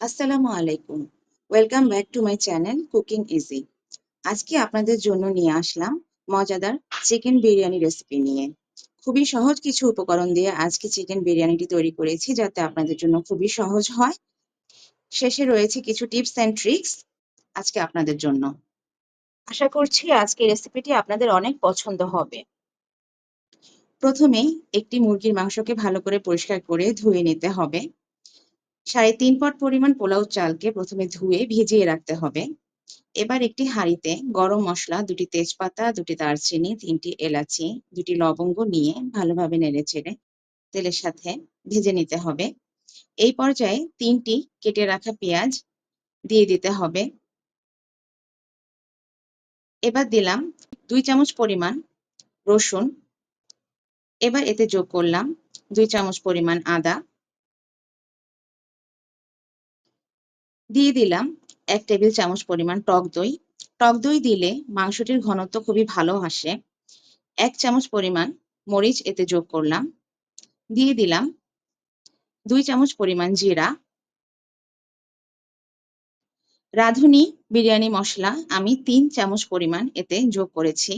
আসসালামু আলাইকুম। Welcome back to my channel cooking easy আজকে আপনাদের জন্য নিয়ে আসলাম মজাদার চিকেন বিরিয়ানি রেসিপি নিয়ে। খুবই সহজ কিছু উপকরণ দিয়ে আজকে চিকেন বিরিয়ানিটি তৈরি করেছি, যাতে আপনাদের জন্য খুবই সহজ হয়। শেষে রয়েছে কিছু টিপস অ্যান্ড ট্রিক্স আজকে আপনাদের জন্য। আশা করছি আজকে রেসিপিটি আপনাদের অনেক পছন্দ হবে। প্রথমেই একটি মুরগির মাংসকে ভালো করে পরিষ্কার করে ধুয়ে নিতে হবে। সাড়ে তিন পট পরিমাণ পোলাও চালকে প্রথমে ধুয়ে ভিজিয়ে রাখতে হবে। এবার একটি হাঁড়িতে গরম মশলা, দুটি তেজপাতা, দুটি দারচিনি, তিনটি এলাচি, দুটি লবঙ্গ নিয়ে ভালোভাবে নেড়ে চেড়ে তেলের সাথে ভেজে নিতে হবে। এই পর্যায়ে তিনটি কেটে রাখা পেঁয়াজ দিয়ে দিতে হবে। এবার দিলাম দুই চামচ পরিমাণ রসুন। এবার এতে যোগ করলাম দুই চামচ পরিমাণ আদা। দিয়ে দিলাম এক টেবিল চামচ পরিমাণ টক দই। টক দই দিলে মাংসটির ঘনত্ব খুবই ভালো আসে। এক চামচ পরিমাণ মরিচ এতে যোগ করলাম। দিয়ে দিলাম দুই চামচ পরিমাণ জিরা। রাঁধুনি বিরিয়ানি মশলা আমি তিন চামচ পরিমাণ এতে যোগ করেছি।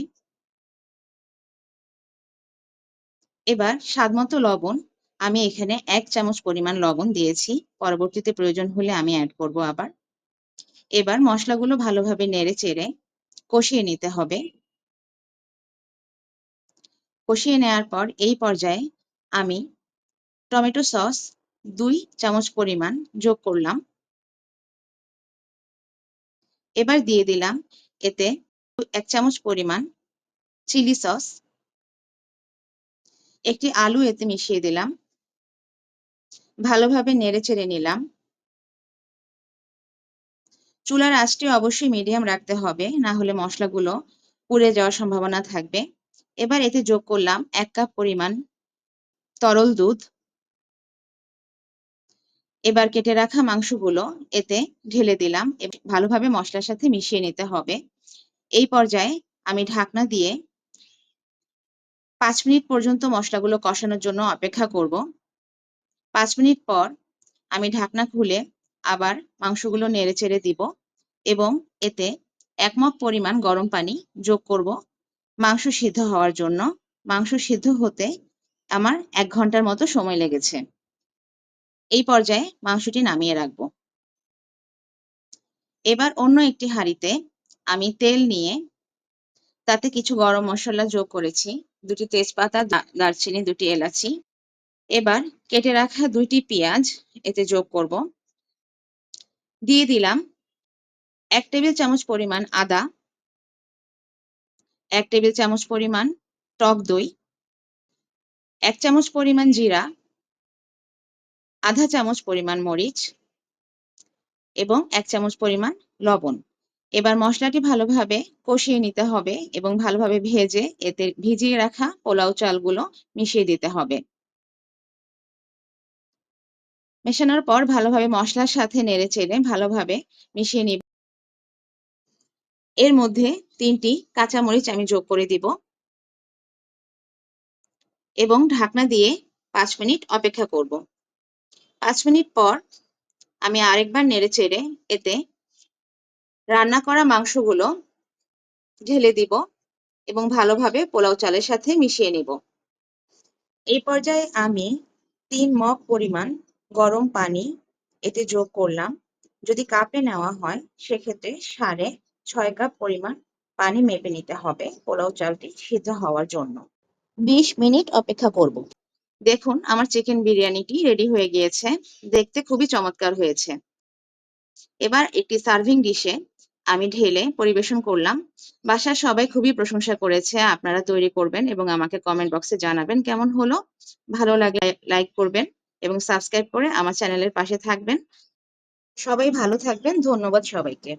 এবার স্বাদমতো লবণ আমি এখানে এক চামচ পরিমাণ লবণ দিয়েছি। পরবর্তীতে প্রয়োজন হলে আমি অ্যাড করব আবার। এবার মশলাগুলো ভালোভাবে নেড়ে চেড়ে কষিয়ে নিতে হবে। কষিয়ে নেওয়ার পর এই পর্যায়ে আমি টমেটো সস দুই চামচ পরিমাণ যোগ করলাম। এবার দিয়ে দিলাম এতে এক চামচ পরিমাণ চিলি সস। একটি আলু এতে মিশিয়ে দিলাম। ভালোভাবে নেড়ে চেড়ে নিলাম। চুলার আঁচটি অবশ্যই মিডিয়াম রাখতে হবে, না হলে মশলাগুলো পুড়ে যাওয়ার সম্ভাবনা থাকবে। এবার এতে যোগ করলাম এক কাপ পরিমাণ তরল দুধ। এবার কেটে রাখা মাংসগুলো এতে ঢেলে দিলাম ভালোভাবে মশলার সাথে মিশিয়ে নিতে হবে। এই পর্যায়ে আমি ঢাকনা দিয়ে পাঁচ মিনিট পর্যন্ত মশলাগুলো কষানোর জন্য অপেক্ষা করব। পাঁচ মিনিট পর আমি ঢাকনা খুলে আবার মাংসগুলো নেড়ে চেড়ে দিব এবং এতে এক মগ পরিমাণ গরম পানি যোগ করব মাংস সিদ্ধ হওয়ার জন্য। মাংস সিদ্ধ হতে আমার এক ঘণ্টার মতো সময় লেগেছে। এই পর্যায়ে মাংসটি নামিয়ে রাখব। এবার অন্য একটি হাঁড়িতে আমি তেল নিয়ে তাতে কিছু গরম মশলা যোগ করেছি। দুটি তেজপাতা দারচিনি, দুটি এলাচি এবার কেটে রাখা দুইটি পেঁয়াজ এতে যোগ করব। দিয়ে দিলাম এক টেবিল চামচ পরিমাণ আদা, এক টেবিল চামচ পরিমাণ টক দই, এক চামচ পরিমাণ জিরা, আধা চামচ পরিমাণ মরিচ এবং এক চামচ পরিমাণ লবণ। এবার মশলাটি ভালোভাবে কষিয়ে নিতে হবে এবং ভালোভাবে ভেজে এতে ভিজিয়ে রাখা পোলাও চালগুলো মিশিয়ে দিতে হবে। মেশানোর পর ভালোভাবে মশলার সাথে নেড়ে চেড়ে ভালোভাবে মিশিয়ে নিব। এর মধ্যে তিনটি কাঁচামরিচ আমি যোগ করে দিব। এবং ঢাকনা দিয়ে পাঁচ মিনিট অপেক্ষা করব। পাঁচ মিনিট পর আমি আরেকবার নেড়ে চেড়ে এতে রান্না করা মাংসগুলো ঢেলে দিব এবং ভালোভাবে পোলাও চালের সাথে মিশিয়ে নিব। এই পর্যায়ে আমি তিন মগ পরিমাণ গরম পানি এতে যোগ করলাম। যদি কাপে নেওয়া হয়, সেক্ষেত্রে সাড়ে ছয় কাপ পরিমাণ পানি মেপে নিতে হবে পোলাও চালটি সিদ্ধ হওয়ার জন্য। বিশ মিনিট অপেক্ষা করব। দেখুন, আমার চিকেন বিরিয়ানিটি রেডি হয়ে গিয়েছে। দেখতে খুবই চমৎকার হয়েছে। এবার একটি সার্ভিং ডিশে আমি ঢেলে পরিবেশন করলাম। বাসার সবাই খুবই প্রশংসা করেছে। আপনারা তৈরি করবেন এবং আমাকে কমেন্ট বক্সে জানাবেন কেমন হলো। ভালো লাগলে লাইক করবেন। এবং সাবস্ক্রাইব করে আমার চ্যানেলের পাশে থাকবেন। সবাই ভালো থাকবেন। ধন্যবাদ সবাইকে।